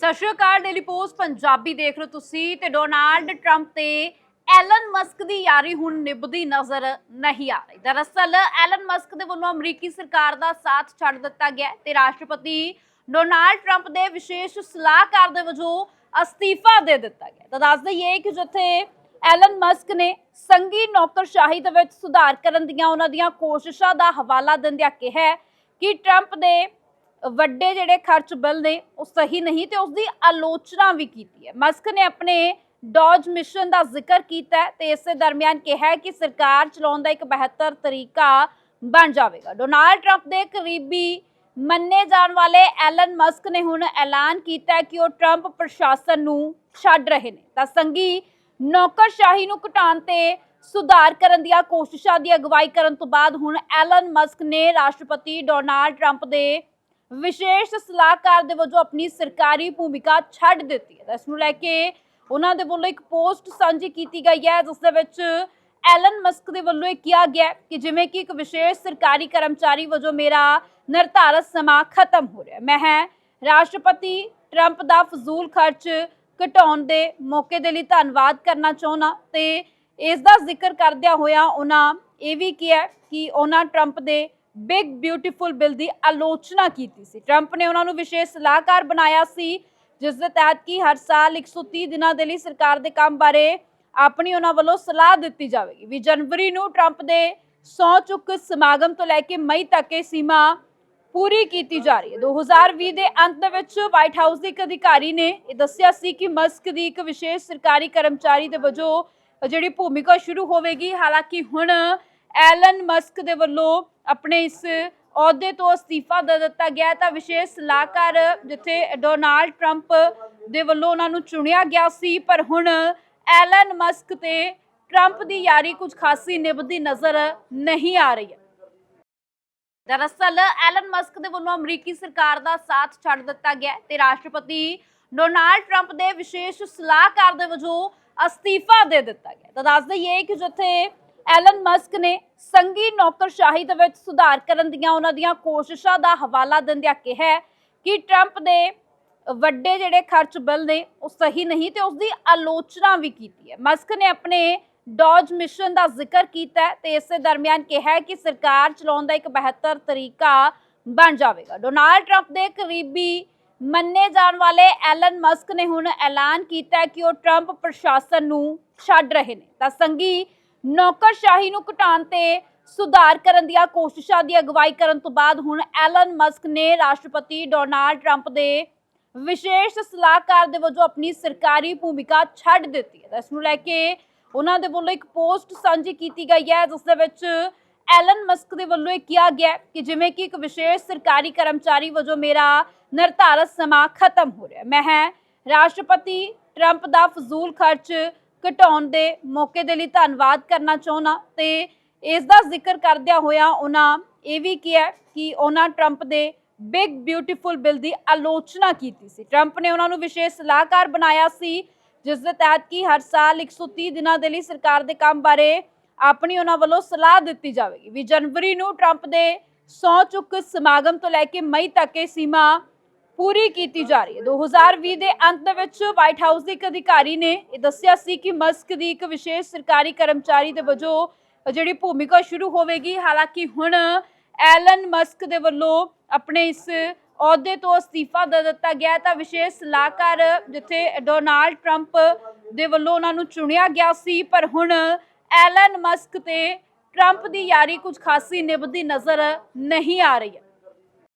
ਸਤਿ ਸ਼੍ਰੀ ਅਕਾਲ ਡੇਲੀ ਪੋਸਟ ਪੰਜਾਬੀ ਦੇਖ ਰਹੇ ਤੁਸੀਂ ਤੇ ਡੋਨਾਲਡ ਟਰੰਪ ਤੇ ਐਲਨ ਮਸਕ ਦੀ ਯਾਰੀ ਹੁਣ ਨਿਭਦੀ ਨਜ਼ਰ ਨਹੀਂ ਆ ਰਹੀ। ਦਰਅਸਲ ਐਲਨ ਮਸਕ ਦੇ ਵੱਲੋਂ ਅਮਰੀਕੀ ਸਰਕਾਰ ਦਾ ਸਾਥ ਛੱਡ ਦਿੱਤਾ ਗਿਆ ਹੈ ਤੇ ਰਾਸ਼ਟਰਪਤੀ ਡੋਨਾਲਡ ਟਰੰਪ ਦੇ ਵਿਸ਼ੇਸ਼ ਸਲਾਹਕਾਰ ਦੇ ਵਜੋਂ ਅਸਤੀਫਾ ਦੇ ਦਿੱਤਾ ਗਿਆ ਤਾਂ ਦੱਸ ਦਈਏ ਕਿ ਜਿੱਥੇ ਐਲਨ ਮਸਕ ਨੇ ਸੰਗੀ ਨੌਕਰਸ਼ਾਹੀ ਦੇ ਵਿੱਚ ਸੁਧਾਰ ਕਰਨ ਦੀਆਂ ਉਹਨਾਂ ਦੀਆਂ ਕੋਸ਼ਿਸ਼ਾਂ ਦਾ ਹਵਾਲਾ ਦਿੰਦਿਆਂ ਕਿਹਾ ਕਿ ਟਰੰਪ ਦੇ ਵੱਡੇ ਜਿਹੜੇ ਖਰਚ ਬਿੱਲ ਨੇ, ਉਹ ਸਹੀ ਨਹੀਂ ਤੇ ਉਸ ਦੀ ਆਲੋਚਨਾ ਵੀ ਕੀਤੀ ਹੈ। ਮਸਕ ਨੇ ਆਪਣੇ ਡੌਜ ਮਿਸ਼ਨ ਦਾ ਜ਼ਿਕਰ ਕੀਤਾ ਹੈ ਤੇ ਇਸੇ ਦਰਮਿਆਨ ਕਿਹਾ ਕਿ ਸਰਕਾਰ ਚਲਾਉਣ ਦਾ ਇੱਕ ਬਿਹਤਰ ਤਰੀਕਾ ਬਣ ਜਾਵੇਗਾ। ਡੋਨਾਲਡ ਟਰੰਪ ਦੇ ਕਰੀਬੀ ਮੰਨੇ ਜਾਣ ਵਾਲੇ ਐਲਨ ਮਸਕ ਨੇ ਹੁਣ ਐਲਾਨ ਕੀਤਾ ਕਿ ਉਹ ਟਰੰਪ ਪ੍ਰਸ਼ਾਸਨ ਨੂੰ ਛੱਡ ਰਹੇ ਨੇ। ਤਾਂ ਸੰਗੀ ਨੌਕਰਸ਼ਾਹੀ ਨੂੰ ਘਟਾਉਣ ਤੇ ਸੁਧਾਰ ਕਰਨ ਦੀਆਂ ਕੋਸ਼ਿਸ਼ਾਂ ਦੀ ਅਗਵਾਈ ਕਰਨ ਤੋਂ ਬਾਅਦ ਹੁਣ ਐਲਨ ਮਸਕ ਨੇ ਰਾਸ਼ਟਰਪਤੀ ਡੋਨਾਲਡ ਟਰੰਪ ਦੇ ਵਿਸ਼ੇਸ਼ ਸਲਾਹਕਾਰ ਦੇ ਵਜੋਂ ਆਪਣੀ ਸਰਕਾਰੀ ਭੂਮਿਕਾ ਛੱਡ ਦਿੱਤੀ ਹੈ। ਇਸ ਨੂੰ ਲੈ ਕੇ ਉਹਨਾਂ ਦੇ ਵੱਲੋਂ ਇੱਕ ਪੋਸਟ ਸਾਂਝੀ ਕੀਤੀ ਗਈ ਹੈ, ਜਿਸ ਦੇ ਵਿੱਚ ਐਲਨ ਮਸਕ ਦੇ ਵੱਲੋਂ ਇਹ ਕਿਹਾ ਗਿਆ ਕਿ ਜਿਵੇਂ ਕਿ ਇੱਕ ਵਿਸ਼ੇਸ਼ ਸਰਕਾਰੀ ਕਰਮਚਾਰੀ ਵਜੋਂ ਮੇਰਾ ਨਿਰਧਾਰਤ ਸਮਾਂ ਖਤਮ ਹੋ ਰਿਹਾ ਮੈਂ ਹੈ ਰਾਸ਼ਟਰਪਤੀ ਟਰੰਪ ਦਾ ਫਜ਼ੂਲ ਖਰਚ ਘਟਾਉਣ ਦੇ ਮੌਕੇ ਦੇ ਲਈ ਧੰਨਵਾਦ ਕਰਨਾ ਚਾਹੁੰਦਾ ਤੇ ਇਸ ਦਾ ਜ਼ਿਕਰ ਕਰਦਿਆਂ ਹੋਇਆ ਉਹਨਾਂ ਇਹ ਵੀ ਕਿਹਾ ਕਿ ਉਹਨਾਂ ਟਰੰਪ ਦੇ ਬਿਗ ਬਿਊਟੀਫੁਲ ਬਿੱਲ ਦੀ ਆਲੋਚਨਾ ਕੀਤੀ ਸੀ। ਟਰੰਪ ਨੇ ਉਹਨਾਂ ਨੂੰ ਵਿਸ਼ੇਸ਼ ਸਲਾਹਕਾਰ ਬਣਾਇਆ ਸੀ, ਜਿਸ ਦੇ ਤਹਿਤ ਕਿ ਹਰ ਸਾਲ 130 ਦਿਨਾਂ ਦੇ ਲਈ ਸਰਕਾਰ ਦੇ ਕੰਮ ਬਾਰੇ ਆਪਣੀ ਉਹਨਾਂ ਵੱਲੋਂ ਸਲਾਹ ਦਿੱਤੀ ਜਾਵੇਗੀ। ਵੀ ਜਨਵਰੀ ਨੂੰ ਟਰੰਪ ਦੇ ਸੌ ਚੁੱਕ ਸਮਾਗਮ ਤੋਂ ਲੈ ਕੇ ਮਈ ਤੱਕ ਇਹ ਸੀਮਾ ਪੂਰੀ ਕੀਤੀ ਜਾ ਰਹੀ ਹੈ। 2020 ਦੇ ਅੰਤ ਦੇ ਵਿੱਚ ਵਾਈਟ ਹਾਊਸ ਦੇ ਇੱਕ ਅਧਿਕਾਰੀ ਨੇ ਇਹ ਦੱਸਿਆ ਸੀ ਕਿ ਮਸਕ ਦੀ ਇੱਕ ਵਿਸ਼ੇਸ਼ ਸਰਕਾਰੀ ਕਰਮਚਾਰੀ ਦੇ ਵਜੋਂ ਜਿਹੜੀ ਭੂਮਿਕਾ ਸ਼ੁਰੂ ਹੋਵੇਗੀ, ਹਾਲਾਂਕਿ ਹੁਣ ਐਲਨ ਮਸਕ ਦੇ ਵੱਲੋਂ ਆਪਣੇ ਇਸ ਅਹੁਦੇ ਤੋਂ ਅਸਤੀਫਾ ਦੇ ਦਿੱਤਾ ਗਿਆ ਤਾਂ ਵਿਸ਼ੇਸ਼ ਸਲਾਹਕਾਰ ਜਿੱਥੇ ਡੋਨਾਲਡ ਟਰੰਪ ਦੇ ਵੱਲੋਂ ਉਹਨਾਂ ਨੂੰ ਚੁਣਿਆ ਗਿਆ ਸੀ, ਪਰ ਹੁਣ ਐਲਨ ਮਸਕ ਤੇ ਟਰੰਪ ਦੀ ਯਾਰੀ ਕੁਝ ਖਾਸੀ ਨਿਭਦੀ ਨਜ਼ਰ ਨਹੀਂ ਆ ਰਹੀ ਹੈ। ਦਰਅਸਲ ਐਲਨ ਮਸਕ ਦੇ ਵੱਲੋਂ ਅਮਰੀਕੀ ਸਰਕਾਰ ਦਾ ਸਾਥ ਛੱਡ ਦਿੱਤਾ ਗਿਆ ਤੇ ਰਾਸ਼ਟਰਪਤੀ ਡੋਨਾਲਡ ਟਰੰਪ ਦੇ ਵਿਸ਼ੇਸ਼ ਸਲਾਹਕਾਰ ਦੇ ਵਜੋਂ ਅਸਤੀਫਾ ਦੇ ਦਿੱਤਾ ਗਿਆ ਤਾਂ ਦੱਸ ਦਈਏ ਕਿ ਜਿੱਥੇ ਐਲਨ ਮਸਕ ਨੇ ਸੰਗੀ ਨੌਕਰਸ਼ਾਹੀ ਦੇ ਵਿੱਚ ਸੁਧਾਰ ਕਰਨ ਦੀਆਂ ਉਹਨਾਂ ਦੀਆਂ ਕੋਸ਼ਿਸ਼ਾਂ ਦਾ ਹਵਾਲਾ ਦਿੰਦਿਆਂ ਕਿਹਾ ਕਿ ਟਰੰਪ ਦੇ ਵੱਡੇ ਜਿਹੜੇ ਖਰਚ ਬਿੱਲ ਨੇ, ਉਹ ਸਹੀ ਨਹੀਂ ਤੇ ਉਸ ਦੀ ਆਲੋਚਨਾ ਵੀ ਕੀਤੀ ਹੈ। ਮਸਕ ਨੇ ਆਪਣੇ ਡੌਜ ਮਿਸ਼ਨ ਦਾ ਜ਼ਿਕਰ ਕੀਤਾ ਹੈ ਤੇ ਇਸੇ ਦਰਮਿਆਨ ਕਿਹਾ ਕਿ ਸਰਕਾਰ ਚਲਾਉਣ ਦਾ ਇੱਕ ਬਿਹਤਰ ਤਰੀਕਾ ਬਣ ਜਾਵੇਗਾ। ਡੋਨਾਲਡ ਟਰੰਪ ਦੇ ਕਰੀਬੀ ਮੰਨੇ ਜਾਣ ਵਾਲੇ ਐਲਨ ਮਸਕ ਨੇ ਹੁਣ ਐਲਾਨ ਕੀਤਾ ਕਿ ਉਹ ਟਰੰਪ ਪ੍ਰਸ਼ਾਸਨ ਨੂੰ ਛੱਡ ਰਹੇ ਨੇ। ਤਾਂ ਸੰਗੀ ਨੌਕਰਸ਼ਾਹੀ ਨੂੰ ਘਟਾਉਣ ਤੇ ਸੁਧਾਰ ਕਰਨ ਦੀਆਂ ਕੋਸ਼ਿਸ਼ਾਂ ਦੀ ਅਗਵਾਈ ਕਰਨ ਤੋਂ ਬਾਅਦ ਹੁਣ ਐਲਨ ਮਸਕ ਨੇ ਰਾਸ਼ਟਰਪਤੀ ਡੋਨਾਲਡ ਟਰੰਪ ਦੇ ਵਿਸ਼ੇਸ਼ ਸਲਾਹਕਾਰ ਦੇ ਵਜੋਂ ਆਪਣੀ ਸਰਕਾਰੀ ਭੂਮਿਕਾ ਛੱਡ ਦਿੱਤੀ ਹੈ। ਇਸ ਨੂੰ ਲੈ ਕੇ ਉਹਨਾਂ ਦੇ ਵੱਲੋਂ ਇੱਕ ਪੋਸਟ ਸਾਂਝੀ ਕੀਤੀ ਗਈ ਹੈ, ਜਿਸ ਦੇ ਵਿੱਚ ਐਲਨ ਮਸਕ ਦੇ ਵੱਲੋਂ ਇਹ ਕਿਹਾ ਗਿਆ ਕਿ ਜਿਵੇਂ ਕਿ ਇੱਕ ਵਿਸ਼ੇਸ਼ ਸਰਕਾਰੀ ਕਰਮਚਾਰੀ ਵਜੋਂ ਮੇਰਾ ਨਿਰਧਾਰਤ ਸਮਾਂ ਖਤਮ ਹੋ ਰਿਹਾ ਮੈਂ ਹੈ ਰਾਸ਼ਟਰਪਤੀ ਟਰੰਪ ਦਾ ਫਜ਼ੂਲ ਖਰਚ ਘਟਾਉਣ ਦੇ ਮੌਕੇ ਦੇ ਲਈ ਧੰਨਵਾਦ ਕਰਨਾ ਚਾਹੁੰਦਾ ਤੇ ਇਸ ਦਾ ਜ਼ਿਕਰ ਕਰਦਿਆਂ ਹੋਇਆ ਉਹਨਾਂ ਇਹ ਵੀ ਕਿਹਾ ਕਿ ਉਹਨਾਂ ਟਰੰਪ ਦੇ ਬਿਗ ਬਿਊਟੀਫੁਲ ਬਿੱਲ ਦੀ ਆਲੋਚਨਾ ਕੀਤੀ ਸੀ। ਟਰੰਪ ਨੇ ਉਹਨਾਂ ਨੂੰ ਵਿਸ਼ੇਸ਼ ਸਲਾਹਕਾਰ ਬਣਾਇਆ ਸੀ, ਜਿਸ ਦੇ ਤਹਿਤ ਕਿ ਹਰ ਸਾਲ 130 ਦਿਨਾਂ ਦੇ ਲਈ ਸਰਕਾਰ ਦੇ ਕੰਮ ਬਾਰੇ ਆਪਣੀ ਉਹਨਾਂ ਵੱਲੋਂ ਸਲਾਹ ਦਿੱਤੀ ਜਾਵੇਗੀ। ਵੀ ਜਨਵਰੀ ਨੂੰ ਟਰੰਪ ਦੇ ਸੌ ਚੁੱਕ ਸਮਾਗਮ ਤੋਂ ਲੈ ਕੇ ਮਈ ਤੱਕ ਇਹ ਸੀਮਾ ਪੂਰੀ ਕੀਤੀ ਜਾ ਰਹੀ ਹੈ। 2020 ਦੇ ਅੰਤ ਦੇ ਵਿੱਚ ਵਾਈਟ ਹਾਊਸ ਦੇ ਇੱਕ ਅਧਿਕਾਰੀ ਨੇ ਇਹ ਦੱਸਿਆ ਸੀ ਕਿ ਮਸਕ ਦੀ ਇੱਕ ਵਿਸ਼ੇਸ਼ ਸਰਕਾਰੀ ਕਰਮਚਾਰੀ ਦੇ ਵਜੋਂ ਜਿਹੜੀ ਭੂਮਿਕਾ ਸ਼ੁਰੂ ਹੋਵੇਗੀ, ਹਾਲਾਂਕਿ ਹੁਣ ਐਲਨ ਮਸਕ ਦੇ ਵੱਲੋਂ ਆਪਣੇ ਇਸ ਅਹੁਦੇ ਤੋਂ ਅਸਤੀਫਾ ਦੇ ਦਿੱਤਾ ਗਿਆ ਤਾਂ ਵਿਸ਼ੇਸ਼ ਸਲਾਹਕਾਰ ਜਿੱਥੇ ਡੋਨਾਲਡ ਟਰੰਪ ਦੇ ਵੱਲੋਂ ਉਹਨਾਂ ਨੂੰ ਚੁਣਿਆ ਗਿਆ ਸੀ, ਪਰ ਹੁਣ ਐਲਨ ਮਸਕ ਤੇ ਟਰੰਪ ਦੀ ਯਾਰੀ ਕੁਝ ਖਾਸੀ ਨਿਭਦੀ ਨਜ਼ਰ ਨਹੀਂ ਆ ਰਹੀ ਹੈ।